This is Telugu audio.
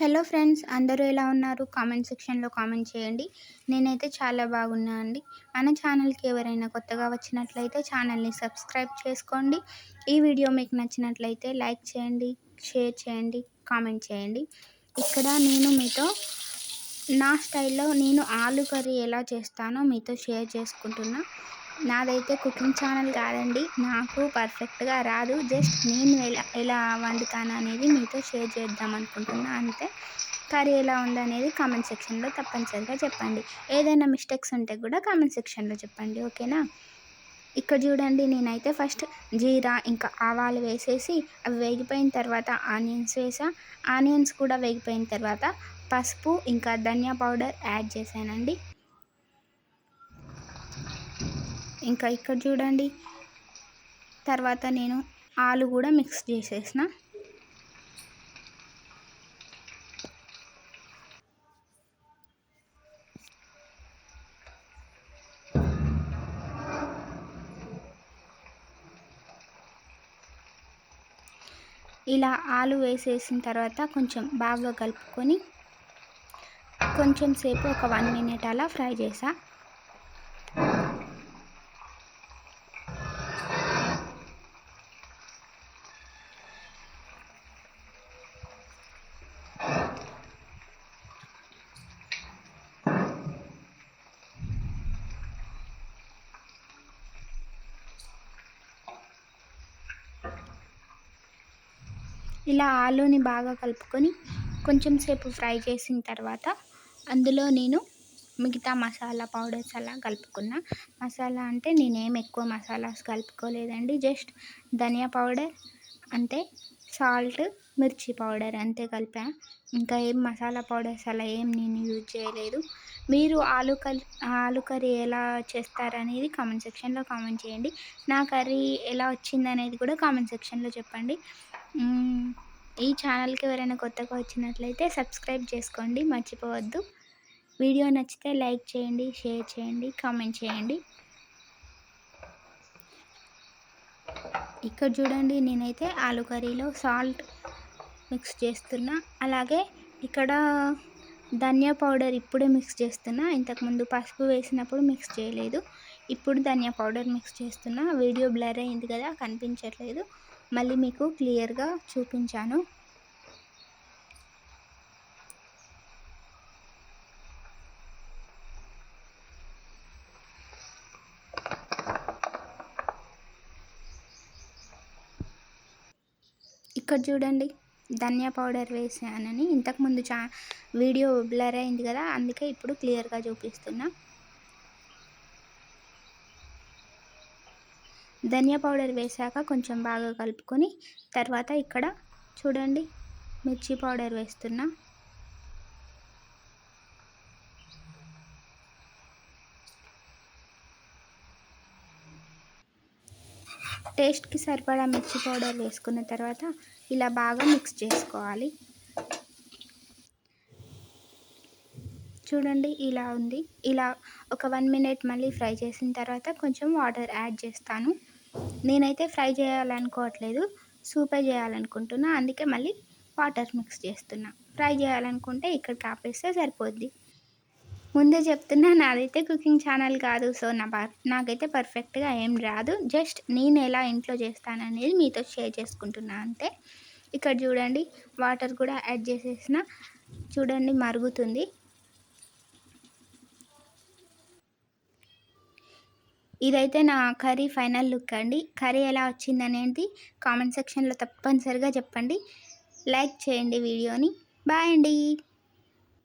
హలో ఫ్రెండ్స్ అందరూ ఎలా ఉన్నారు? కామెంట్ సెక్షన్లో కామెంట్ చేయండి. నేనైతే చాలా బాగున్నా అండి. మన ఛానల్కి ఎవరైనా కొత్తగా వచ్చినట్లయితే ఛానల్ని సబ్స్క్రైబ్ చేసుకోండి. ఈ వీడియో మీకు నచ్చినట్లయితే లైక్ చేయండి షేర్ చేయండి కామెంట్ చేయండి. ఇక్కడ నేను మీతో నా స్టైల్లో నేను ఆలు కర్రీ ఎలా చేస్తానో మీతో షేర్ చేసుకుంటున్నా. నాదైతే కుకింగ్ ఛానల్ కాదండి. నాకు పర్ఫెక్ట్గా రాదు. జస్ట్ నేను ఎలా ఎలా వండుతాను అనేది మీతో షేర్ చేద్దాం అనుకుంటున్నా. అంతే. కర్రీ ఎలా ఉందనేది కామెంట్ సెక్షన్లో తప్పనిసరిగా చెప్పండి. ఏదైనా మిస్టేక్స్ ఉంటే కూడా కామెంట్ సెక్షన్లో చెప్పండి. ఓకేనా? ఇక్కడ చూడండి నేనైతే ఫస్ట్ జీరా ఇంకా ఆవాలు వేసేసి అవి వేగిపోయిన తర్వాత ఆనియన్స్ వేసా. ఆనియన్స్ కూడా వేగిపోయిన తర్వాత పసుపు ఇంకా ధనియా పౌడర్ యాడ్ చేశానండి. ఇంకా ఇక్కడ చూడండి. తర్వాత నేను ఆలు కూడా మిక్స్ చేసేసిన. ఇలా ఆలు వేసేసిన తర్వాత కొంచెం బాగా కలుపుకొని కొంచెం సేపు ఒక వన్ మినిట్ అలా ఫ్రై చేసా. ఇలా ఆలూని బాగా కలుపుకొని కొంచెం సేపు ఫ్రై చేసిన తర్వాత అందులో నేను మిగతా మసాలా పౌడర్స్ అలా కలుపుకున్న. మసాలా అంటే నేనేం ఎక్కువ మసాలాస్ కలుపుకోలేదండి. జస్ట్ ధనియా పౌడర్ అంతే. సాల్ట్ మిర్చి పౌడర్ అంతే కలిపా. ఇంకా ఏం మసాలా పౌడర్స్ అలా ఏం నేను యూజ్ చేయలేదు. మీరు ఆలు కర్రీ ఆలు కర్రీ ఎలా చేస్తారనేది కామెంట్ సెక్షన్లో కామెంట్ చేయండి. నా కర్రీ ఎలా వచ్చింది అనేది కూడా కామెంట్ సెక్షన్లో చెప్పండి. ఈ ఛానల్కి ఎవరైనా కొత్తగా వచ్చినట్లయితే సబ్స్క్రైబ్ చేసుకోండి మర్చిపోవద్దు. వీడియో నచ్చితే లైక్ చేయండి షేర్ చేయండి కామెంట్ చేయండి. ఇక్కడ చూడండి నేనైతే ఆలు కర్రీలో సాల్ట్ మిక్స్ చేస్తున్నా. అలాగే ఇక్కడ ధనియా పౌడర్ ఇప్పుడే మిక్స్ చేస్తున్నా. ఇంతకుముందు పసుపు వేసినప్పుడు మిక్స్ చేయలేదు. ఇప్పుడు ధనియా పౌడర్ మిక్స్ చేస్తున్నా. వీడియో బ్లర్ అయింది కదా కనిపించట్లేదు. మళ్ళీ మీకు క్లియర్గా చూపించాను. ఇక్కడ చూడండి ధనియా పౌడర్ వేసానని. ఇంతకుముందు చా వీడియో బ్లర్ అయింది కదా అందుకే ఇప్పుడు క్లియర్గా చూపిస్తున్నా. ధనియా పౌడర్ వేసాక కొంచెం బాగా కలుపుకొని తర్వాత ఇక్కడ చూడండి మిర్చి పౌడర్ వేస్తున్నా. టేస్ట్కి సరిపడా మిర్చి పౌడర్ వేసుకున్న తర్వాత ఇలా బాగా మిక్స్ చేసుకోవాలి. చూడండి ఇలా ఉంది. ఇలా ఒక వన్ మినిట్ మళ్ళీ ఫ్రై చేసిన తర్వాత కొంచెం వాటర్ యాడ్ చేస్తాను. నేనైతే ఫ్రై చేయాలనుకోవట్లేదు సూపే చేయాలనుకుంటున్నా. అందుకే మళ్ళీ వాటర్ మిక్స్ చేస్తున్నా. ఫ్రై చేయాలనుకుంటే ఇక్కడ కాపేస్తే సరిపోద్ది. ముందే చెప్తున్నా నాదైతే కుకింగ్ ఛానల్ కాదు సో నా నాకైతే పర్ఫెక్ట్గా ఏం రాదు. జస్ట్ నేను ఎలా ఇంట్లో చేస్తాననేది మీతో షేర్ చేసుకుంటున్నా అంతే. ఇక్కడ చూడండి వాటర్ కూడా యాడ్ చేసేసిన. చూడండి మరుగుతుంది. ఇదైతే నా కర్రీ ఫైనల్ లుక్ అండి. కర్రీ ఎలా వచ్చింది అనేది కామెంట్ సెక్షన్లో తప్పనిసరిగా చెప్పండి. లైక్ చేయండి వీడియోని. బాయ్ అండి.